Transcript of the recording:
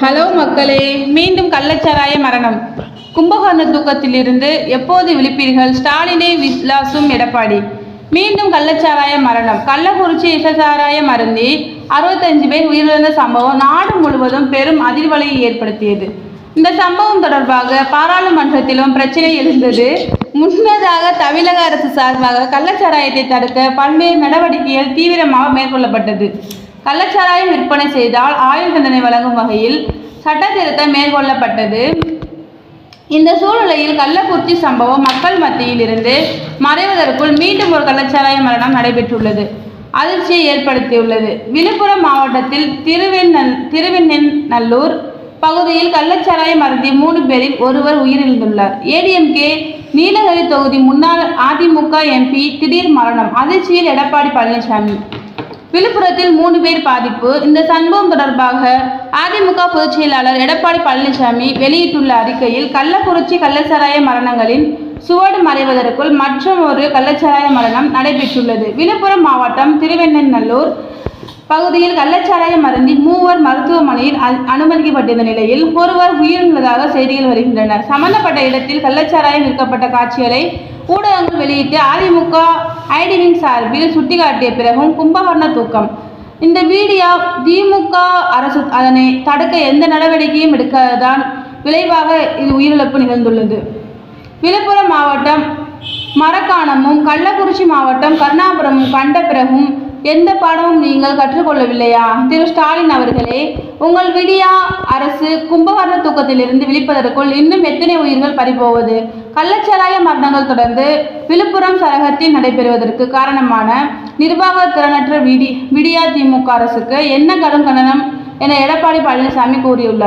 Hello மக்களே மீண்டும் கள்ளச்சாராய மரணம். கும்பகோண தூக்கத்திலிருந்து எப்போது விழிப்பீர்கள்? ஸ்டாலினே விலாசும் எடப்பாடி. மீண்டும் கள்ளச்சாராய மரணம். கள்ளக்குறிச்சி விஷசாராயம் மருந்தி அறுபத்தஞ்சு பேர் உயிரிழந்த சம்பவம் நாடு முழுவதும் பெரும் அதிர்வலையை ஏற்படுத்தியது. இந்த சம்பவம் தொடர்பாக பாராளுமன்றத்திலும் பிரச்சனை எழுந்தது. முன்னதாக தமிழக அரசு சார்பாக கள்ளச்சாராயத்தை தடுக்க பல்வேறு நடவடிக்கைகள் தீவிரமாக மேற்கொள்ளப்பட்டது. கள்ளச்சாராயம் விற்பனை செய்தால் ஆயுள் தண்டனை வழங்கும் வகையில் சட்டத்திருத்தம் மேற்கொள்ளப்பட்டது. இந்த சூழ்நிலையில் கள்ளக்குறிச்சி சம்பவம் மக்கள் மத்தியில் இருந்து மறைவதற்குள் மீண்டும் ஒரு கள்ளச்சாராய மரணம் நடைபெற்றுள்ளது. அதிர்ச்சியை ஏற்படுத்தியுள்ளது. விழுப்புரம் மாவட்டத்தில் திருவெண்ணல் திருவெண்ணெல்லூர் பகுதியில் கள்ளச்சாராயம் அருந்தி மூணு பேரில் ஒருவர் உயிரிழந்துள்ளார். ஏடிஎம்கே நீலகிரி தொகுதி முன்னாள் அதிமுக எம்பி திடீர் மரணம். அதிர்ச்சியில் எடப்பாடி பழனிசாமி. விழுப்புரத்தில் மூன்று பேர் பாதிப்பு. இந்த சம்பவம் தொடர்பாக அதிமுக பொதுச் செயலாளர் எடப்பாடி பழனிசாமி வெளியிட்டுள்ள அறிக்கையில் கள்ளக்குறிச்சி கள்ளச்சாராய மரணங்களின் சுவடு மறைவதற்குள் மற்றும் ஒரு கள்ளச்சாராய மரணம் நடைபெற்றுள்ளது. விழுப்புரம் மாவட்டம் திருவெண்ணநல்லூர் பகுதியில் கள்ளச்சாராயம் அருந்தி மூவர் மருத்துவமனையில் அனுமதிக்கப்பட்டிருந்த நிலையில் ஒருவர் உயிரிழந்ததாக செய்திகள் வருகின்றன. சம்பந்தப்பட்ட இடத்தில் கள்ளச்சாராயம் விற்கப்பட்ட காட்சிகளை ஊடகங்கள் வெளியிட்டு அதிமுக ஐடிவின் சார்பில் சுட்டிக்காட்டிய பிறகும் கும்பகர்ண தூக்கம். இந்த வீடியோ திமுக அரசு அதனை தடுக்க எந்த நடவடிக்கையும் எடுக்காததான் விளைவாக இது உயிரிழப்பு நிகழ்ந்துள்ளது. விழுப்புரம் மாவட்டம் மரக்காணமும் கள்ளக்குறிச்சி மாவட்டம் கருணாபுரமும் கண்ட பிறகும் எந்த பாடமும் நீங்கள் கற்றுக்கொள்ளவில்லையா? திரு ஸ்டாலின் அவர்களே உங்கள் விடியா அரசு கும்பகர்ண தூக்கத்திலிருந்து விழிப்பதற்குள் இன்னும் எத்தனை உயிர்கள் பறிபோவது? கள்ளச்சாராய மரணங்கள் தொடர்ந்து விழுப்புரம் சரகத்தில் நடைபெறுவதற்கு காரணமான நிர்வாக திறனற்ற விடி விடியா திமுக அரசுக்கு என்ன கடும் கண்டனம் என எடப்பாடி பழனிசாமி கூறியுள்ளார்.